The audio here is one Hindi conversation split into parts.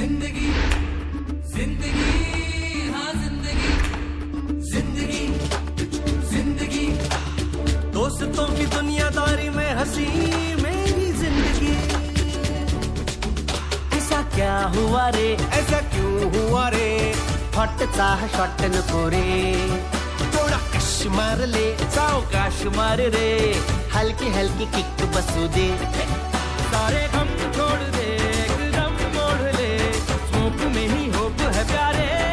ज़िंदगी ज़िंदगी हाँ ज़िंदगी ज़िंदगी ज़िंदगी। दोस्तों की दुनियादारी में हँसी मेरी ज़िंदगी। ऐसा क्या हुआ रे? ऐसा क्यों हुआ रे? शॉट नको रे थोड़ा कश मार ले सावकाश मार रे। हलकी हलकी किक बसू दे। सारे गम छोड़ दे। है प्यारे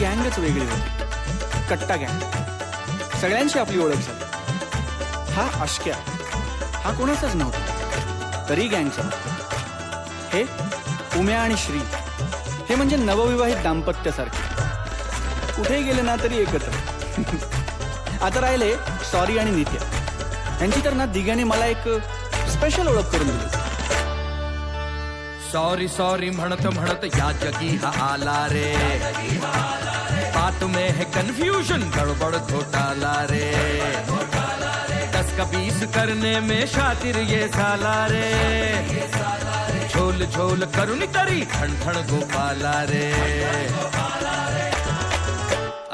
गँगच वेगळी होती. कट्टा गँग. सगळ्यांशी आपली ओळख झाली. हा अशक्या. हा कोणाचाच नव्हता. तरी गँगचा. हे उम्या आणि श्री. हे म्हणजे नवविवाहित दाम्पत्यासारखे. कुठेही गेले ना तरी एकत्र. आता राहिले सॉरी आणि नित्या. यांची तर ना दिघ्याने मला एक स्पेशल ओळख करून दिली. सॉरी सॉरी म्हणत म्हणत या जगी हा आला रे। बात में है कन्फ्यूज़न गड़बड़ घोटाला रे। दस का बीस करने में शातिर ये साला रे। झोल झोल करुण तरी ठण ठण गोपाला रे।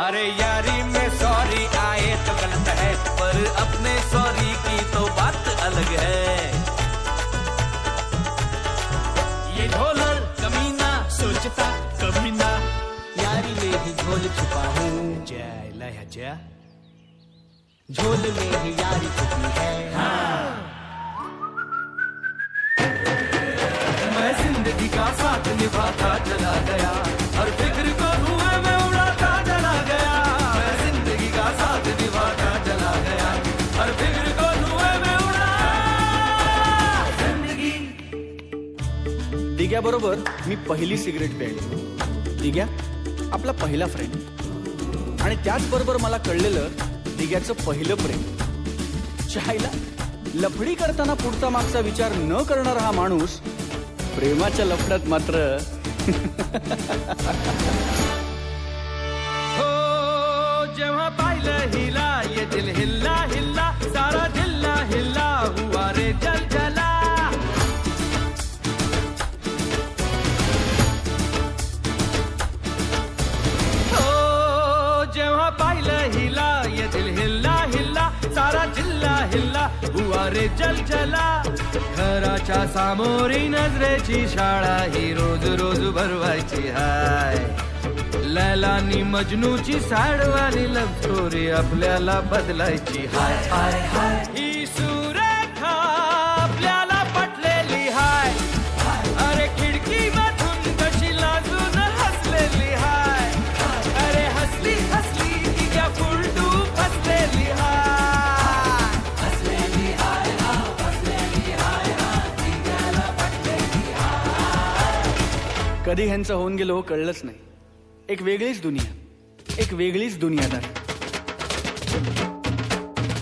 अरे यारी में झोल छुपा हूँ। जय लय जय। झोल में ही यारी छुपी है। मैं ज़िंदगी का साथ निभाता चला गया। हर फ़िक्र को धुएँ में उड़ाता चला गया। मैं ज़िंदगी का साथ निभाता चला गया। हर फ़िक्र धुएँ में पहिली सिगरेट प्यायली. दिग्या आपला पहिला फ्रेंड आणि त्याचबरोबर मला कळलेलं दिग्याचं पहिलं प्रेम. चायला लफडी करताना पुढचा मागचा विचार न करणारा हा माणूस प्रेमाच्या लफड्यात मात्र हिल्ला हुआ रे जल जला घराच्या सामोरी नजरेची शाळा ही रोज रोज भरवायची हाय. लैलानी मजनूची साडवानी लव स्टोरी आपल्याला बदलायची हाय. हाय हाय कधी ह्यांचं होऊन गेलो कळलंच नाही. एक वेगळीच दुनिया. एक वेगळीच दुनियादारी.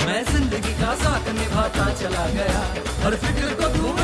मैं ज़िंदगी का साथ निभाता चला गया. हर फ़िक्र को धुएँ